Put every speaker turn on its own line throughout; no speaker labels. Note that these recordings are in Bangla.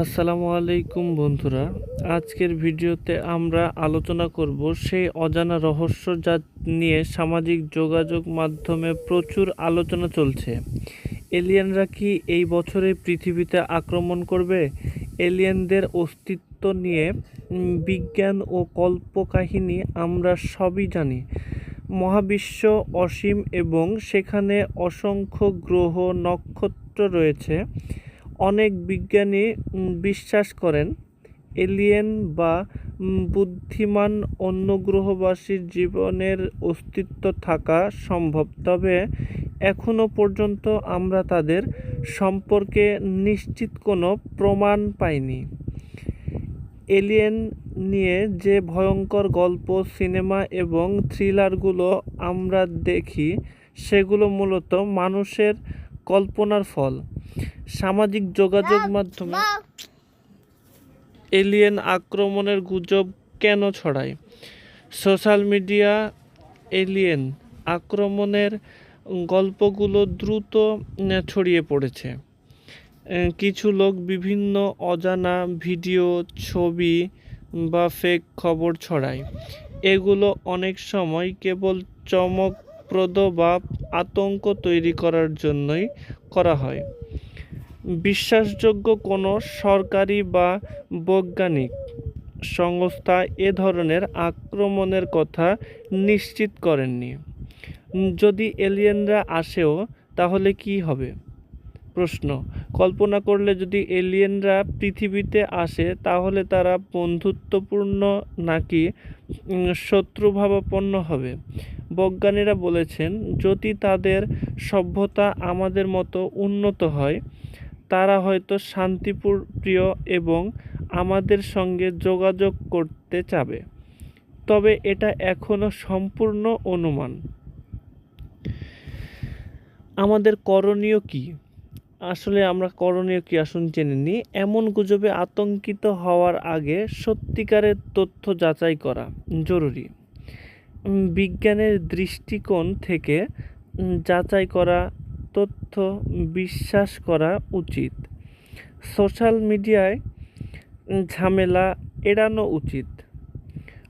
আসসালামু আলাইকুম বন্ধুরা। আজকের ভিডিওতে আমরা আলোচনা করব সেই অজানা রহস্য যা নিয়ে সামাজিক যোগাযোগ মাধ্যমে প্রচুর আলোচনা চলছে। এলিয়েনরা কি এই বছরে পৃথিবীতে আক্রমণ করবে? এলিয়েনদের অস্তিত্ব নিয়ে বিজ্ঞান ও কল্পকাহিনী আমরা সবই জানি। মহাবিশ্ব অসীম এবং সেখানে অসংখ্য গ্রহ নক্ষত্র রয়েছে। অনেক বিজ্ঞানী বিশ্বাস করেন, এলিয়েন বা বুদ্ধিমান অন্য গ্রহবাসীর জীবনের অস্তিত্ব থাকা সম্ভব। তবে এখনও পর্যন্ত আমরা তাদের সম্পর্কে নিশ্চিত কোনো প্রমাণ পাইনি। এলিয়েন নিয়ে যে ভয়ঙ্কর গল্প, সিনেমা এবং থ্রিলারগুলো আমরা দেখি, সেগুলো মূলত মানুষের কল্পনার ফল। সামাজিক যোগাযোগ মাধ্যমে এলিয়েন আক্রমণের গুজব কেন ছড়ায়? সোশ্যাল মিডিয়া এলিয়েন আক্রমণের গল্পগুলো দ্রুত ছড়িয়ে পড়েছে। কিছু লোক বিভিন্ন অজানা ভিডিও, ছবি বা ফেক খবর ছড়ায়। এগুলো অনেক সময় কেবল চমকপ্রদ বা আতঙ্ক তৈরি করার জন্যই করা হয়। বিশ্বাসযোগ্য কোনো সরকারি বা বৈজ্ঞানিক সংস্থা এ ধরনের আক্রমণের কথা নিশ্চিত করেননি। যদি এলিয়েনরা আসেও, তাহলে কি হবে? প্রশ্ন। কল্পনা করলে যদি এলিয়েনরা পৃথিবীতে আসে, তাহলে তারা বন্ধুত্বপূর্ণ নাকি শত্রুভাবাপন্ন হবে? বৈজ্ঞানীরা বলেছেন, যদি তাদের সভ্যতা আমাদের মতো উন্নত হয়, তারা হয়তো শান্তিপুর প্রিয় এবং আমাদের সঙ্গে যোগাযোগ করতে চাবে। তবে এটা এখনও সম্পূর্ণ অনুমান। আমাদের করণীয় কি? আসলে আমরা করণীয় কি আসুন জেনে নিই। এমন গুজবে আতঙ্কিত হওয়ার আগে সত্যিকারের তথ্য যাচাই করা জরুরি। বিজ্ঞানের দৃষ্টিকোণ থেকে যাচাই করা, তথ্য বিশ্বাস করা উচিত। সোশ্যাল মিডিয়ায় ঝামেলা এড়ানো উচিত।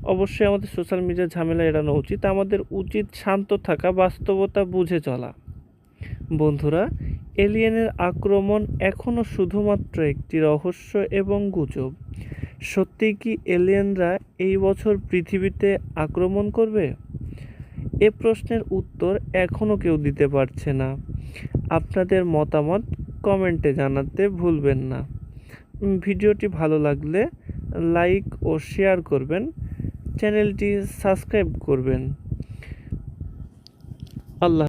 অবশ্যই আমাদের সোশ্যাল মিডিয়ার ঝামেলা এড়ানো উচিত। আমাদের উচিত শান্ত থাকা, বাস্তবতা বুঝে চলা। বন্ধুরা এলিয়েনের আক্রমণ এখনও শুধুমাত্র একটি রহস্য এবং গুজব। সত্যিই কি এলিয়েনরা এই বছর পৃথিবীতে আক্রমণ করবে? এ প্রশ্নের উত্তর এখনও কেউ দিতে পারছে না। আপনাদের মতামত কমেন্টে জানাতে ভুলবেন না। ভিডিওটি ভালো লাগলে লাইক ও শেয়ার করবেন, চ্যানেলটি সাবস্ক্রাইব করবেন। আল্লাহ